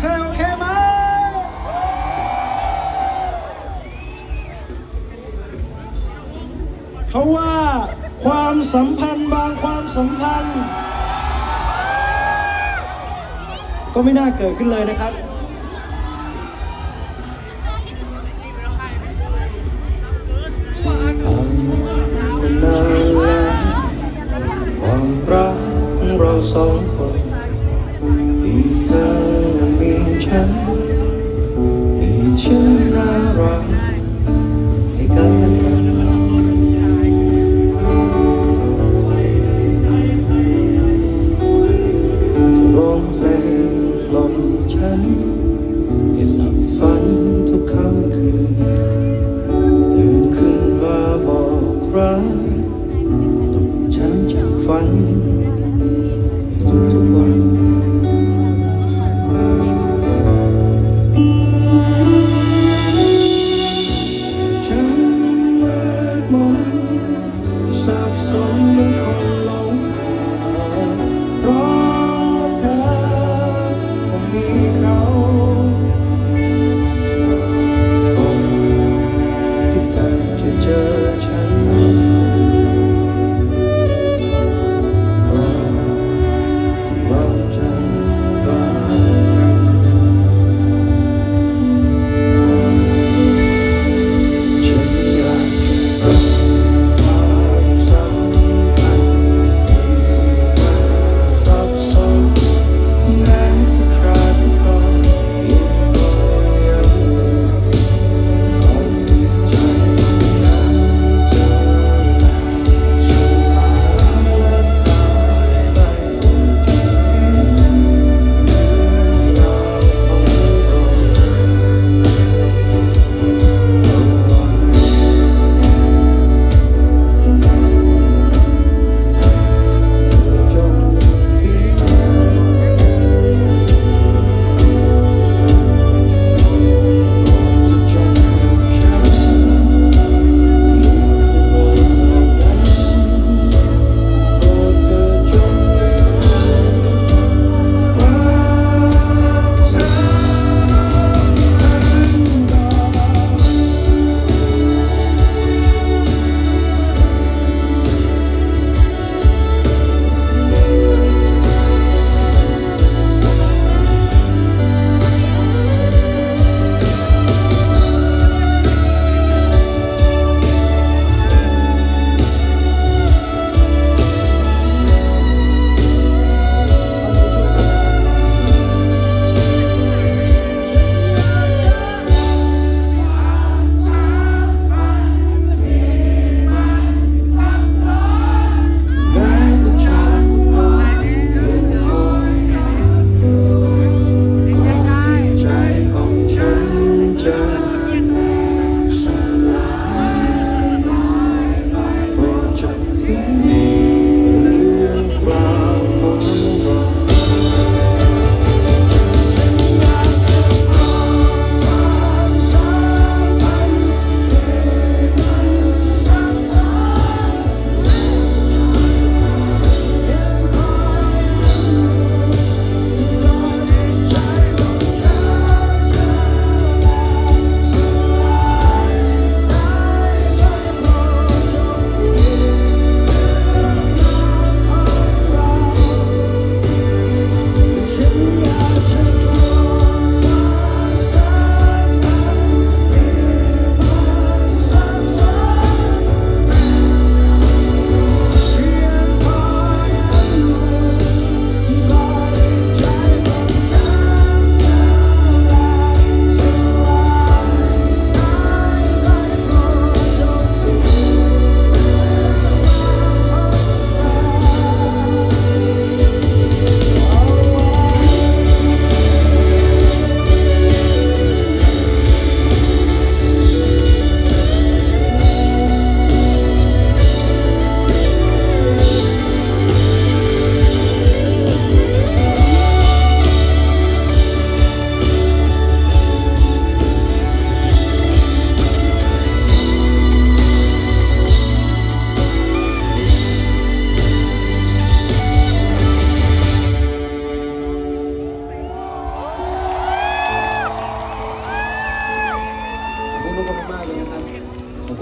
เคยโอเคไหมเขาว่าความสัมพันธ์บางความสัมพันธ์ ก็ไม่น่าเกิดขึ้นเลยนะครับผ่านมาแล้วความรักของเราสอง รักปลุกฉันจากฝัน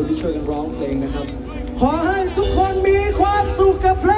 คุณที่ช่วยกันร้องเพลงนะครับ ขอให้ทุกคนมีความสุขกับเพลง